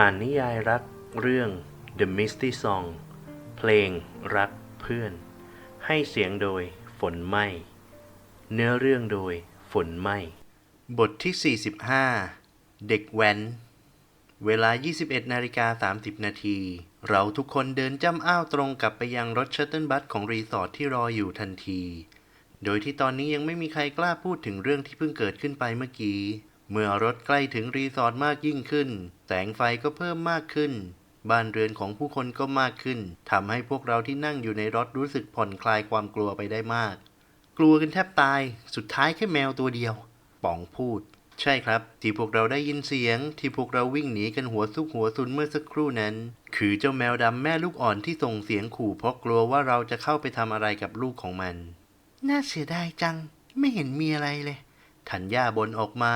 อ่านนิยายรักเรื่อง The Misty Song เพลงรักเพื่อน ให้เสียงโดยฝนไหมเนื้อเรื่องโดยฝนไหมบทที่ 45 เด็กแว้น เวลา 21นาฬิกา30 นาที เราทุกคนเดินจ้ำอ้าวตรงกลับไปยังรถชัตเติลบัสของรีสอร์ทที่รออยู่ทันที โดยที่ตอนนี้ยังไม่มีใครกล้าพูดถึงเรื่องที่เพิ่งเกิดขึ้นไปเมื่อกี้ เมื่อรถใกล้ถึงรีสอร์ทมากยิ่งขึ้น แสงไฟก็เพิ่มมากขึ้น บ้านเรือนของผู้คนก็มากขึ้นทำให้พวกเราที่นั่งอยู่ในรถรู้สึกผ่อนคลายความกลัวไปได้มาก กลัวกันแทบตาย สุดท้ายแค่แมวตัวเดียว ป๋องพูด ใช่ครับ ที่พวกเราได้ยินเสียง ที่พวกเราวิ่งหนีกันหัวซุกหัวซุนเมื่อสักครู่นั้น คือเจ้าแมวดำแม่ลูกอ่อนที่ส่งเสียงขู่เพราะกลัวว่าเราจะเข้าไปทำอะไรกับลูกของมัน น่าเสียดายจัง ไม่เห็นมีอะไรเลย ธัญญาบนออกมา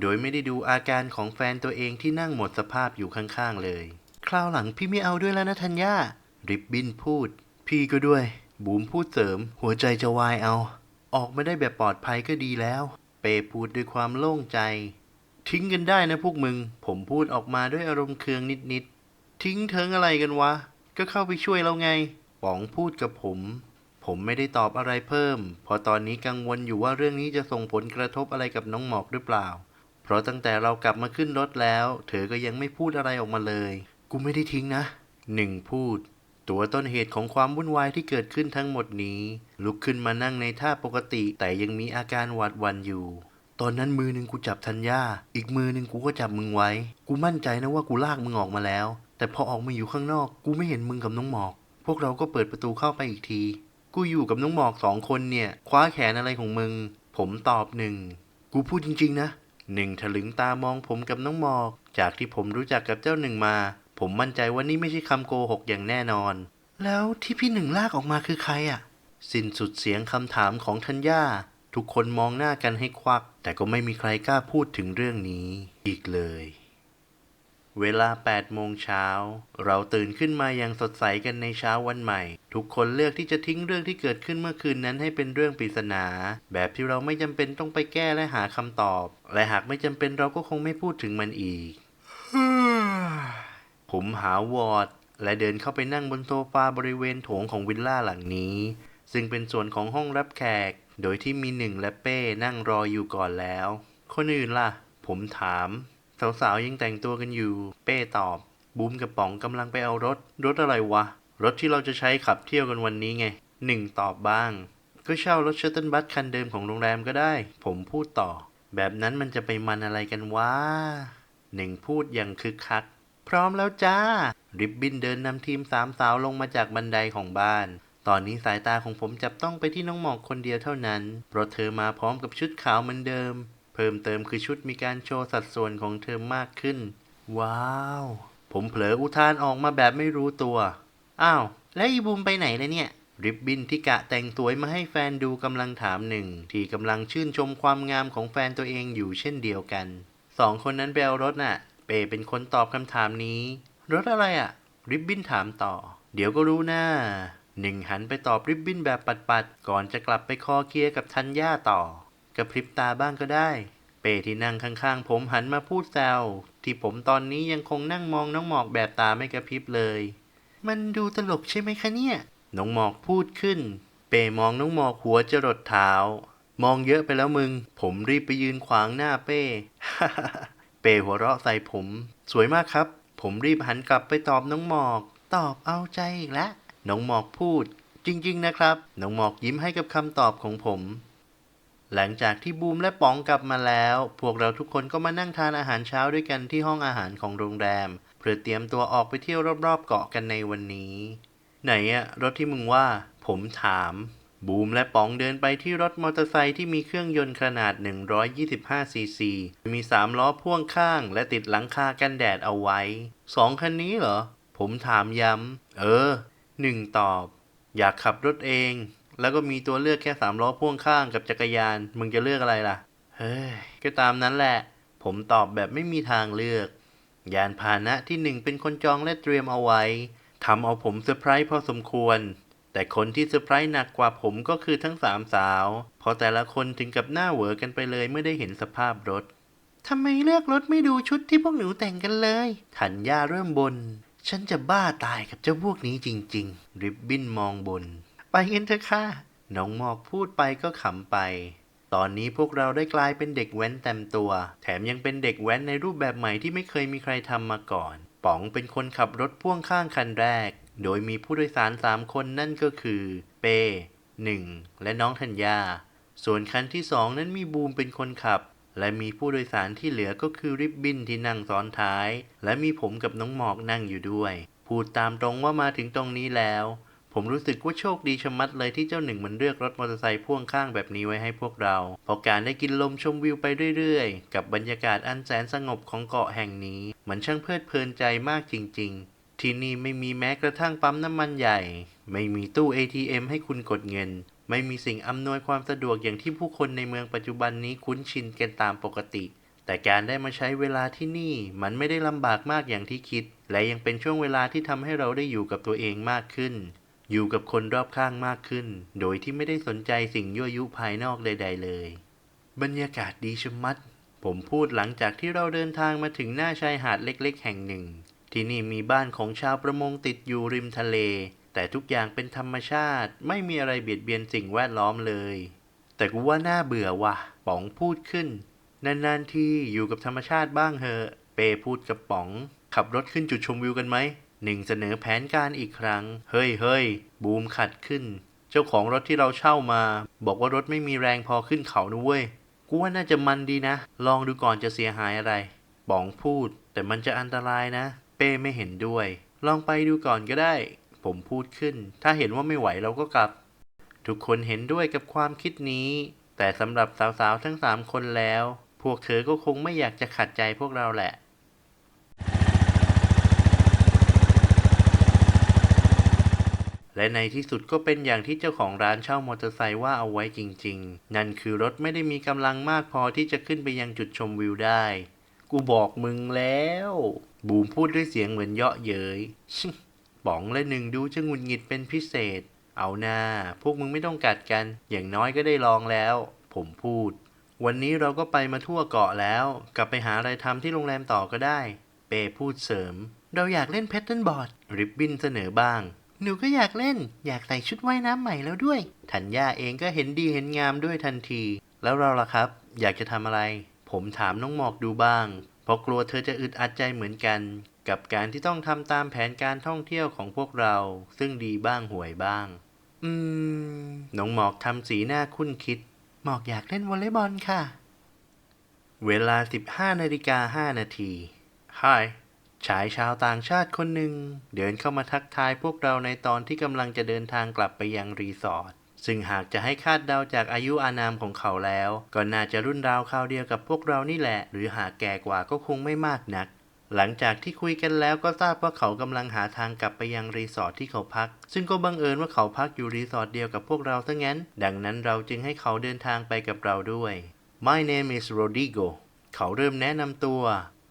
โดยไม่ได้ดูอาการของแฟนตัวเองที่นั่งหมดสภาพอยู่ข้างๆเลย คราวหลังพี่ไม่เอาด้วยแล้วนะธัญญา ริบบินพูด พี่ก็ด้วย บูมพูดเสริม หัวใจจะวายเอา ออกมาได้แบบปลอดภัยก็ดีแล้ว เปพูดด้วยความโล่งใจ ทิ้งกันได้นะพวกมึง ผมพูดออกมาด้วยอารมณ์เคืองนิดๆ ทิ้งเทิงอะไรกันวะ ก็เข้าไปช่วยเราไงป๋องพูดกับผม ผมไม่ได้ตอบอะไรเพิ่ม เพราะตอนนี้กังวลอยู่ว่าเรื่องนี้จะส่งผลกระทบอะไรกับน้องหมอกหรือเปล่า เพราะตั้งแต่เรากลับมาขึ้นรถแล้ว เธอก็ยังไม่พูดอะไรออกมาเลย กูไม่ได้ทิ้งนะหนึ่งพูด ตัวต้นเหตุของความวุ่นวายที่เกิดขึ้นทั้งหมดนี้ ลุกขึ้นมานั่งในท่าปกติแต่ยังมีอาการหวาดหวันอยู่ ตอนนั้นมือหนึ่งกูจับธัญญาอีกมือหนึ่งกูก็จับมึงไว้ กูมั่นใจนะว่ากูลากมึงออกมาแล้ว แต่พอออกมาอยู่ข้างนอก กูไม่เห็นมึงกับน้องหมอก พวกเราก็เปิดประตูเข้าไปอีกที กูอยู่กับน้องหมอกสองคนเนี่ย คว้าแขนอะไรของมึง ผมตอบหนึ่ง กูพูดจริงๆนะหนึ่งถลึงตามองผมกับน้องหมอก จากที่ผมรู้จักกับเจ้าหนึ่งมา ผมมั่นใจว่านี่ไม่ใช่คำโกหกอย่างแน่นอน แล้วที่พี่หนึ่งลากออกมาคือใครอะ่ะ สิ้นสุดเสียงคำถามของทัญญาทุกคนมองหน้ากันให้ควัก แต่ก็ไม่มีใครกล้าพูดถึงเรื่องนี้ อีกเลย เวลา 8 โมงเช้า เราตื่นขึ้นมาอย่างสดใสกันในเช้าวันใหม่ ทุกคนเลือกที่จะทิ้งเรื่องที่เกิดขึ้นเมื่อคืนนั้นให้เป็นเรื่องปริศนา แบบที่เราไม่จำเป็นต้องไปแก้และหาคำตอบ และหากไม่จำเป็นเราก็คงไม่พูดถึงมันอีก ผมหาวอร์ดและเดินเข้าไปนั่งบนโซฟาบริเวณโถงของวิลล่าหลังนี้ ซึ่งเป็นส่วนของห้องรับแขก โดยที่มีหนึ่งและเป้นั่งรออยู่ก่อนแล้ว คนอื่นล่ะ ผมถาม สาวๆยังแต่งตัวกันอยู่ เป้ตอบ บูมกับป๋องกำลังไปเอารถ รถอะไรวะ รถที่เราจะใช้ขับเที่ยวกันวันนี้ไงหนึ่งตอบบ้าง ก็เช่ารถชัตเติลบัสคันเดิมของโรงแรมก็ได้ ผมพูดต่อ แบบนั้นมันจะไปมันอะไรกันวะหนึ่งพูดอย่างคึกคัก พร้อมแล้วจ้า ริบบินเดินนำทีมสามสาวลงมาจากบันไดของบ้านตอนนี้สายตาของผมจับต้องไปที่น้องหมอกคนเดียวเท่านั้น เพราะเธอมาพร้อมกับชุดขาวเหมือนเดิม เพิ่มเติมคือชุดมีการโชว์สัดส่วนของเธอมากขึ้น ว้าว ผมเผลออุทานออกมาแบบไม่รู้ตัว อ้าว แล้วอีบูมไปไหนเลยเนี่ย ริบบินที่กะแต่งสวยมาให้แฟนดูกำลังถามหนึ่ง ที่กำลังชื่นชมความงามของแฟนตัวเองอยู่เช่นเดียวกัน สองคนนั้นไปเอารถน่ะ เปเป็นคนตอบคำถามนี้ รถอะไรอะ่ะ ริบบินถามต่อ เดี๋ยวก็รู้หน้าหนึ่งหันไปตอบริบบินแบบปัดๆ ก่อนจะกลับไปคอเคลียร์กับทัญญาต่อ ระพริบตาบ้างก็ได้ เป้ที่นั่งข้างๆ ผมหันมาพูดแซวที่ผมตอนนี้ยังคงนั่งมองน้องหมอกแบบตาไม่กระพริบเลย มันดูตลกใช่ไหมคะเนี่ย น้องหมอกพูดขึ้น เป้มองน้องหมอกหัวจรดเท้า มองเยอะไปแล้วมึง ผมรีบไปยืนขวางหน้าเป้ เป้หัวเราะใส่ผม สวยมากครับ ผมรีบหันกลับไปตอบน้องหมอก ตอบเอาใจอีกแล้วน้องหมอกพูด จริง ๆ นะครับ น้องหมอกยิ้มให้กับคำตอบของผม หลังจากที่บูมและป๋องกลับมาแล้ว พวกเราทุกคนก็มานั่งทานอาหารเช้าด้วยกันที่ห้องอาหารของโรงแรม เพื่อเตรียมตัวออกไปเที่ยวรอบๆเกาะกันในวันนี้ ไหนอะรถที่มึงว่า ผมถาม บูมและป๋องเดินไปที่รถมอเตอร์ไซค์ที่มีเครื่องยนต์ขนาด 125 ซีซี มี3ล้อพ่วงข้างและติดหลังคากันแดดเอาไว้สองคันนี้เหรอ ผมถามย้ำ เออหนึ่งตอบ อยากขับรถเอง แล้วก็มีตัวเลือกแค่สามล้อพ่วงข้างกับจักรยาน มึงจะเลือกอะไรล่ะ เฮ้ย ก็ตามนั้นแหละ ผมตอบแบบไม่มีทางเลือก ยานพาหนะที่หนึ่งเป็นคนจองและเตรียมเอาไว้ทำเอาผมเซอร์ไพรส์พอสมควร แต่คนที่เซอร์ไพรส์หนักกว่าผมก็คือทั้งสามสาวพราะแต่ละคนถึงกับหน้าเหวอกันไปเลยเมื่อได้เห็นสภาพรถทำไมเลือกรถไม่ดูชุดที่พวกหนูแต่งกันเลยธัญญาเริ่มบน ฉันจะบ้าตายกับเจ้าพวกนี้จริง ๆ ริบบิ้นมองบน ไปกันเถอะค่ะ น้องหมอกพูดไปก็ขำไป ตอนนี้พวกเราได้กลายเป็นเด็กแว้นเต็มตัว แถมยังเป็นเด็กแว้นในรูปแบบใหม่ที่ไม่เคยมีใครทำมาก่อน ป๋องเป็นคนขับรถพ่วงข้างคันแรก โดยมีผู้โดยสารสามคนนั่นก็คือ เป้หนึ่งและน้องธัญญา ส่วนคันที่สองนั้นมีบูมเป็นคนขับ และมีผู้โดยสารที่เหลือก็คือริบบินที่นั่งซ้อนท้าย และมีผมกับน้องหมอกนั่งอยู่ด้วย พูดตามตรงว่ามาถึงตรงนี้แล้ว ผมรู้สึกว่าโชคดีชะมัดเลยที่เจ้าหนึ่งมันเลือกรถมอเตอร์ไซค์พ่วงข้างแบบนี้ไว้ให้พวกเรา เพราะการได้กินลมชมวิวไปเรื่อยๆ กับบรรยากาศอันแสนสงบของเกาะแห่งนี้ มันช่างเพลิดเพลินใจมากจริง ๆ ที่นี่ไม่มีแม้กระทั่งปั๊มน้ำมันใหญ่ ไม่มีตู้ ATM ให้คุณกดเงิน ไม่มีสิ่งอำนวยความสะดวกอย่างที่ผู้คนในเมืองปัจจุบันนี้คุ้นชินกันตามปกติ แต่การได้มาใช้เวลาที่นี่ มันไม่ได้ลำบากมากอย่างที่คิด และยังเป็นช่วงเวลาที่ทำให้เราได้อยู่กับตัวเองมากขึ้น อยู่กับคนรอบข้างมากขึ้น โดยที่ไม่ได้สนใจสิ่งยั่วยุภายนอกใด ๆ เลย บรรยากาศดีชะมัด ผมพูดหลังจากที่เราเดินทางมาถึงหน้าชายหาดเล็ก ๆ แห่งหนึ่ง ที่นี่มีบ้านของชาวประมงติดอยู่ริมทะเล แต่ทุกอย่างเป็นธรรมชาติ ไม่มีอะไรเบียดเบียนสิ่งแวดล้อมเลย แต่กูว่าน่าเบื่อว่ะ ป๋องพูดขึ้น นานๆที่อยู่กับธรรมชาติบ้างเหอะ เปพูดกับป๋อง ขับรถขึ้นจุดชมวิวกันไหม หนึ่งเสนอแผนการอีกครั้ง เฮ้ยเฮ้ยบูมขัดขึ้น เจ้าของรถที่เราเช่ามา บอกว่ารถไม่มีแรงพอขึ้นเขานะเว้ย กูว่าน่าจะมันดีนะ ลองดูก่อนจะเสียหายอะไร ป๋องพูด แต่มันจะอันตรายนะ เป้ไม่เห็นด้วย ลองไปดูก่อนก็ได้ ผมพูดขึ้น ถ้าเห็นว่าไม่ไหวเราก็กลับ ทุกคนเห็นด้วยกับความคิดนี้ แต่สำหรับสาวๆทั้งสามคนแล้ว พวกเธอก็คงไม่อยากจะขัดใจพวกเราแหละ และในที่สุดก็เป็นอย่างที่เจ้าของร้านเช่ามอเตอร์ไซค์ว่าเอาไว้จริง ๆ นั่นคือรถไม่ได้มีกำลังมากพอที่จะขึ้นไปยังจุดชมวิวได้ กูบอกมึงแล้ว บูมพูดด้วยเสียงเหมือนเยาะเย้ยป๋องและหนึ่งดูจะงุดหงิดเป็นพิเศษ เอาหน้า พวกมึงไม่ต้องกัดกัน อย่างน้อยก็ได้ลองแล้ว ผมพูด วันนี้เราก็ไปมาทั่วเกาะแล้ว กลับไปหาอะไรทำที่โรงแรมต่อก็ได้ เปพูดเสริม เราอยากเล่นแพทเทิร์นบอร์ดริบบิ้นเสนอบ้าง หนูก็อยากเล่น อยากใส่ชุดว่ายน้ำใหม่แล้วด้วย ธัญญาเองก็เห็นดีเห็นงามด้วยทันที แล้วเราล่ะครับ อยากจะทำอะไร ผมถามน้องหมอกดูบ้าง เพราะกลัวเธอจะอึดอัดใจเหมือนกัน กับการที่ต้องทำตามแผนการท่องเที่ยวของพวกเรา ซึ่งดีบ้างห่วยบ้าง อืม น้องหมอกทำสีหน้าคุ้นคิด หมอกอยากเล่นวอลเลย์บอลค่ะ เวลา 15นาฬิกา5นาที Hi ชายชาวต่างชาติคนหนึ่ง เดินเข้ามาทักทายพวกเราในตอนที่กำลังจะเดินทางกลับไปยังรีสอร์ทซึ่งหากจะให้คาดเดาจากอายุอานามของเขาแล้ว ก็น่าจะรุ่นราวคราวเดียวกับพวกเรานี่แหละ หรือหากแก่กว่าก็คงไม่มากนัก หลังจากที่คุยกันแล้วก็ทราบว่าเขากำลังหาทางกลับไปยังรีสอร์ทที่เขาพัก ซึ่งก็บังเอิญว่าเขาพักอยู่รีสอร์ทเดียวกับพวกเราซะงั้น ดังนั้นเราจึงให้เขาเดินทางไปกับเราด้วย My name is Rodrigo เขาเริ่มแนะนำตัว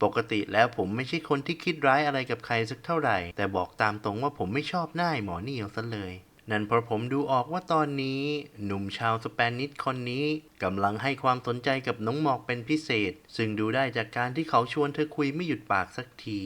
ปกติแล้วผมไม่ใช่คนที่คิดร้ายอะไรกับใครสักเท่าไหร่ แต่บอกตามตรงว่าผมไม่ชอบหน้าหมอนี่เอาซะเลย นั่นเพราะผมดูออกว่าตอนนี้ หนุ่มชาวสเปนิชคนนี้กำลังให้ความสนใจกับน้องหมอกเป็นพิเศษ ซึ่งดูได้จากการที่เขาชวนเธอคุยไม่หยุดปากสักที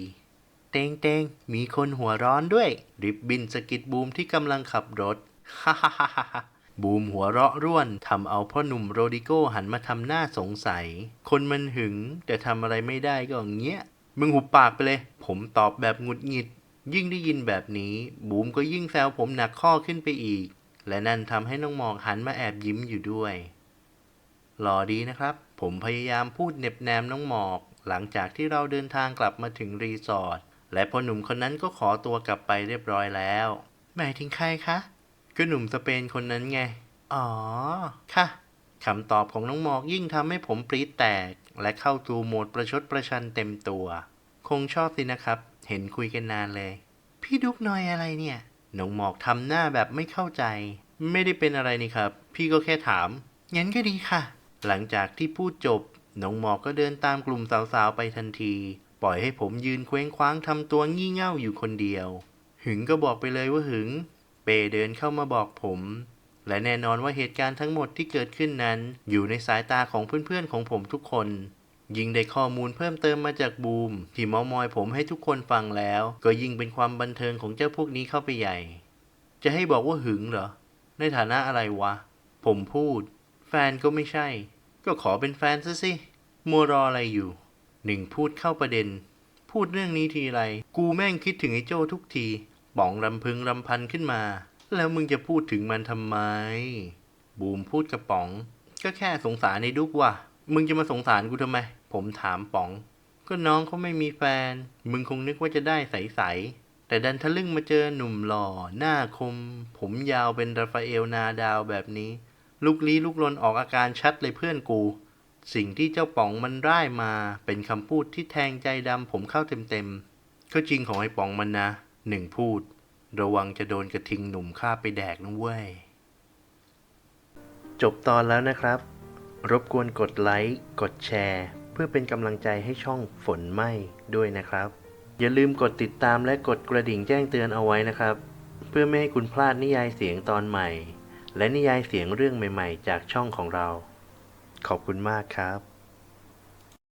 เตงเตงมีคนหัวร้อนด้วย ริบบินสกิดบูมที่กำลังขับรถฮ่าฮ่าฮ่า บูมหัวเราะร่วนทำเอาพ่อหนุ่มโรดิโก้หันมาทำหน้าสงสัย คนมันหึง แต่ทำอะไรไม่ได้ก็อย่างเงี้ย มึงหุบปากไปเลย ผมตอบแบบหงุดหงิด ยิ่งได้ยินแบบนี้ บูมก็ยิ่งแซวผมหนักข้อขึ้นไปอีก และนั่นทำให้น้องหมอกหันมาแอบยิ้มอยู่ด้วยหล่อดีนะครับ ผมพยายามพูดเหน็บแนมน้องหมอก หลังจากที่เราเดินทางกลับมาถึงรีสอร์ทและพ่อหนุ่มคนนั้นก็ขอตัวกลับไปเรียบร้อยแล้ว หมายถึงใครคะ ก็หนุ่มสเปนคนนั้นไง อ๋อ ค่ะคำตอบของน้องหมอกยิ่งทำให้ผมปรี๊ดแตก และเข้าตูโหมดประชดประชันเต็มตัว คงชอบสินะครับ เห็นคุยกันนานเลย พี่ดุกนอยอะไรเนี่ย น้องหมอกทำหน้าแบบไม่เข้าใจ ไม่ได้เป็นอะไรนี่ครับ พี่ก็แค่ถาม งั้นก็ดีค่ะ หลังจากที่พูดจบ น้องหมอกก็เดินตามกลุ่มสาวๆไปทันที ปล่อยให้ผมยืนเคว้งคว้างทำตัวงี่เง่าอยู่คนเดียว หึงก็บอกไปเลยว่าหึง เปเดินเข้ามาบอกผม และแน่นอนว่าเหตุการณ์ทั้งหมดที่เกิดขึ้นนั้น อยู่ในสายตาของเพื่อนๆของผมทุกคน ยิ่งได้ข้อมูลเพิ่มเติมมาจากบูม ที่มามอยผมให้ทุกคนฟังแล้ว ก็ยิ่งเป็นความบันเทิงของเจ้าพวกนี้เข้าไปใหญ่ จะให้บอกว่าหึงเหรอ ในฐานะอะไรวะ ผมพูด แฟนก็ไม่ใช่ ก็ขอเป็นแฟนซะสิมัวรออะไรอยู่ หนึ่งพูดเข้าประเด็น พูดเรื่องนี้ทีไร กูแม่งคิดถึงไอ้โจ้ทุกที ป๋องรำพึงรำพันขึ้นมา แล้วมึงจะพูดถึงมันทำไม บูมพูดกับป๋อง ก็แค่สงสารในดุกว่ะ มึงจะมาสงสารกูทำไม ผมถามป๋อง ก็น้องเขาไม่มีแฟน มึงคงนึกว่าจะได้ใสๆ แต่ดันทะลึ่งมาเจอหนุ่มหล่อ หน้าคม ผมยาวเป็นราฟาเอลนาดาวแบบนี้ ลุกลี้ลุกลนออกอาการชัดเลยเพื่อนกูสิ่งที่เจ้าป๋องมันร่ายมาเป็นคำพูดที่แทงใจดำผมเข้าเต็มๆ ก็จริงของไอ้ป๋องมันนะ หนึ่งพูด ระวังจะโดนกระทิงหนุ่มฆ่าไปแดกนะเว้ย จบตอนแล้วนะครับ รบกวนกดไลค์ กดแชร์ เพื่อเป็นกำลังใจให้ช่องฝนไหมด้วยนะครับ อย่าลืมกดติดตามและกดกระดิ่งแจ้งเตือนเอาไว้นะครับ เพื่อไม่ให้คุณพลาดนิยายเสียงตอนใหม่ และนิยายเสียงเรื่องใหม่ ๆ จากช่องของเรา ขอบคุณมากครับ